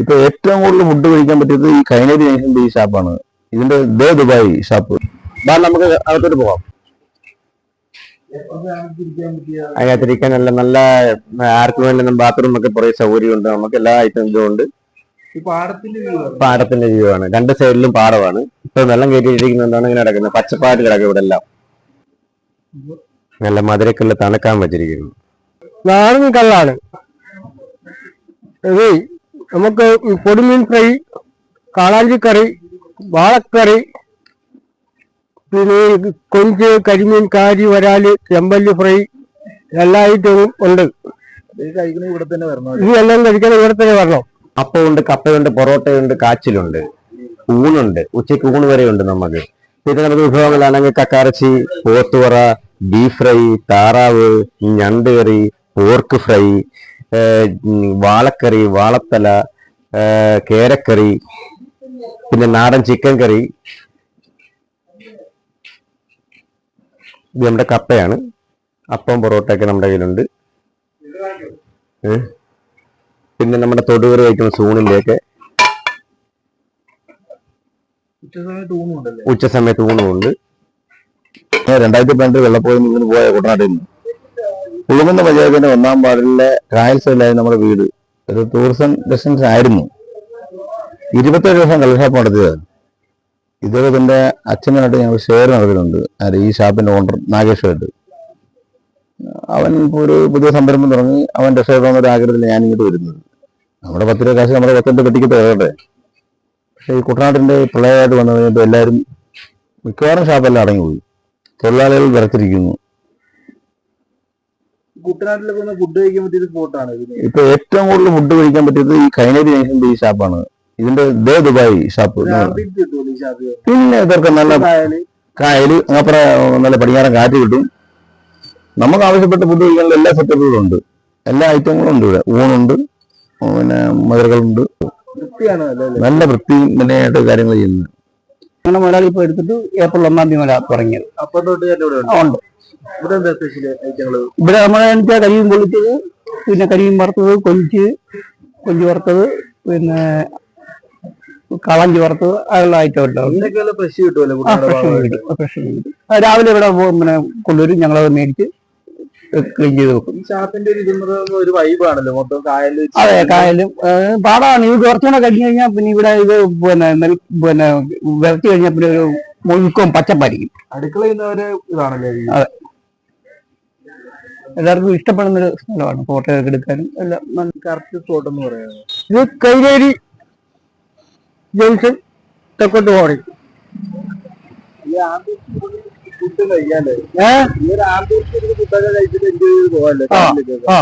ഇപ്പൊ ഏറ്റവും കൂടുതൽ ഫുഡ് കഴിക്കാൻ പറ്റിയത് ഈ കൈനരി ജംഗ്ഷന്റെ ഈ ഷാപ്പാണ് ഇതിന്റെ ദേ ദുബായ് ഷാപ്പ് ബാ നമുക്ക് അകത്തോട്ട് പോവാം. അതിനകത്തിരിക്കാൻ നല്ല നല്ല ആർക്കും വേണ്ടി ബാത്റൂം ഒക്കെ കുറേ സൗകര്യമുണ്ട്. നമുക്ക് എല്ലാ ഐറ്റം ഇതും ഉണ്ട്. ഈ പാടത്തിന്റെ വ്യൂ ആണ്. രണ്ട് സൈഡിലും പാടമാണ്. ഇപ്പൊ വെള്ളം കയറ്റിയിരിക്കുന്നതുകൊണ്ടാണ് ഇങ്ങനെ കിടക്കുന്നത്. പച്ചപ്പാട് കിടക്കും ഇവിടെ എല്ലാം നല്ല മധുരക്കുള്ള തണുക്കാൻ വെച്ചിരിക്കുന്നു. നാടൻ കള്ളാണ്. നമുക്ക് പൊടിമീൻ ഫ്രൈ കാളാഞ്ചിക്കറി വാളക്കറി പിന്നെ കൊഞ്ച് കരിമീൻ കാരി വരാൽ ചെമ്പല്ലി ഫ്രൈ എല്ലാ ഐറ്റവും ഉണ്ട്. ഇത് കഴിക്കണ ഇവിടെ തന്നെ വരണം? ഈ എല്ലാം കഴിക്കണം ഇവിടെ തന്നെ വരണം. അപ്പമുണ്ട് കപ്പയുണ്ട് പൊറോട്ടയുണ്ട് കാച്ചിലുണ്ട്. ഊണുണ്ട്. ഉച്ചയ്ക്ക് ഊണ് വരെ ഉണ്ട് നമുക്ക്. പിന്നെ നമുക്ക് വിഭവങ്ങളാണെങ്കിൽ കക്കാറച്ചി പോത്തുവറ ബീഫ് ഫ്രൈ താറാവ് ഞണ്ട് കറി പോർക്ക് ഫ്രൈ വാളക്കറി വാളത്തല കേരക്കറി പിന്നെ നാടൻ ചിക്കൻ കറി. ഇത് നമ്മുടെ കപ്പയാണ്. അപ്പം പൊറോട്ടയൊക്കെ നമ്മുടെ കയ്യിലുണ്ട്. പിന്നെ നമ്മുടെ തൊടുകറി കഴിക്കുന്ന സൂണിലേക്ക് ഉച്ച സമയത്ത് ഊണുണ്ടല്ലേ ഉച്ച സമയത്ത് ഊണുമുണ്ട് രണ്ടായിരത്തി പന്ത്രണ്ട് വെള്ളപ്പോയി പോയ കുട്ടനാട്ടിൽ നിന്ന് പുളുങ്ങുന്ന പഞ്ചായത്തിന്റെ ഒന്നാം വാർഡിലെ കായൽ സൈഡിലായിരുന്നു നമ്മുടെ വീട്. ഒരു ടൂറിസം ഡെസ്റ്റിനേഷൻ ആയിരുന്നു. ഇരുപത്തേഴ് ദിവസം കള്ളഷാപ്പ് നടത്തിയത് ഇദ്ദേഹത്തിന്റെ അച്ഛനായിട്ട് ഞങ്ങൾ ഷെയർ നടത്തിയിട്ടുണ്ട്. ആര്? ഈ ഷാപ്പിന്റെ ഓണർ നാഗേഷായിട്ട് അവൻ ഇപ്പോൾ ഒരു പുതിയ സംരംഭം തുടങ്ങി. അവൻ രക്ഷപ്പെടുന്ന ഒരു ആഗ്രഹത്തിൽ ഞാൻ ഇങ്ങോട്ട് വരുന്നത്. നമ്മുടെ പത്ത് രൂപ കാശ് നമ്മുടെ പത്തിന്റെ പെട്ടിക്കത്ത് വേറെ പക്ഷേ ഈ കുട്ടനാട്ടിന്റെ പ്രളയമായിട്ട് വന്നു കഴിഞ്ഞപ്പോൾ എല്ലാവരും മിക്കവാറും ഷാപ്പെല്ലാം അടങ്ങിപ്പോയി. തൊഴിലാളികൾ വിറച്ചിരിക്കുന്നു. കുട്ടനാട്ടിലൊക്കെ ഒന്ന് ഫുഡ് കഴിക്കാൻ പറ്റിയ സ്പോട്ടാണ് ഇതിന് ഇപ്പൊ ഏറ്റവും കൂടുതൽ ഫുഡ് കഴിക്കാൻ പറ്റിയത് ഈ കൈനരി ജംഗ്ഷന്റെ ഈ ഷാപ്പാണ് ഇതിന്റെ ദേ ദുബായ് ഷാപ്പ് പിന്നെ ഇതൊക്കെ നല്ല കായൽ അപ്പുറം നല്ല പടിഞ്ഞാറൻ കാറ്റ് കിട്ടും. നമുക്ക് ആവശ്യപ്പെട്ട ഫുഡ് കഴിക്കാനുള്ള എല്ലാ സെറ്റപ്പുകളും ഉണ്ട്. എല്ലാ ഐറ്റങ്ങളും ഉണ്ട് ഇവിടെ. ഊണുണ്ട് പിന്നെ മധുരകളുണ്ട് നല്ല വൃത്തിയും മെനയായിട്ട് കാര്യങ്ങൾ ചെയ്യുന്നത് ഞങ്ങളുടെ മുതലാളി ഇപ്പൊ എടുത്തിട്ട് ഏപ്രിൽ ഒന്നാം തീയതി മല തുടങ്ങിയത്. അപ്പം തൊട്ട് ഉണ്ട്. ഇവിടെ എന്താ സ്പെഷ്യൽ ഐറ്റങ്ങൾ ഇവിടെ നമ്മളെ വെച്ചാൽ കരിയും പൊളിച്ചത് പിന്നെ കരിയും വറുത്തത് കൊഞ്ച് കൊഞ്ച് വറുത്തത് പിന്നെ കളഞ്ച് വറുത്തത് അതുള്ള ഐറ്റം ഉണ്ടാവും. ഫ്രഷ് കിട്ടുമല്ലോ ഫ്രഷ് കിട്ടും. രാവിലെ ഇവിടെ പിന്നെ കൊണ്ടുവരും. ഞങ്ങളത് മേടിച്ച് ക്ലീൻ ചെയ്ത് വെക്കും. ഒരു വൈബാണല്ലോ മൊത്തം കായൽ അതെ കായലും. പാടാണ്. ഇത് കുറച്ചുകൂടെ കഴിഞ്ഞ് കഴിഞ്ഞാൽ പിന്നെ ഇവിടെ ഇത് പിന്നെ നെൽ പിന്നെ വിറച്ച് കഴിഞ്ഞാൽ പിന്നെ ഒരു മുഴുക്കും പച്ചപ്പായിരിക്കും. അടുക്കള ചെയ്യുന്നവര് ഇതാണല്ലേ ഈ എല്ലാവർക്കും ഇഷ്ടപ്പെടുന്ന ഒരു സ്ഥലമാണ് ഫോട്ടോ ഒക്കെ എടുക്കാനും. എല്ലാം നല്ല കറക്റ്റ് സ്പോട്ട് എന്ന് പറയുന്നത് ഇത് കൈലേരി ജംഗ്ഷൻ തെക്കോട്ട് പോണി ഏഹ്. ആ.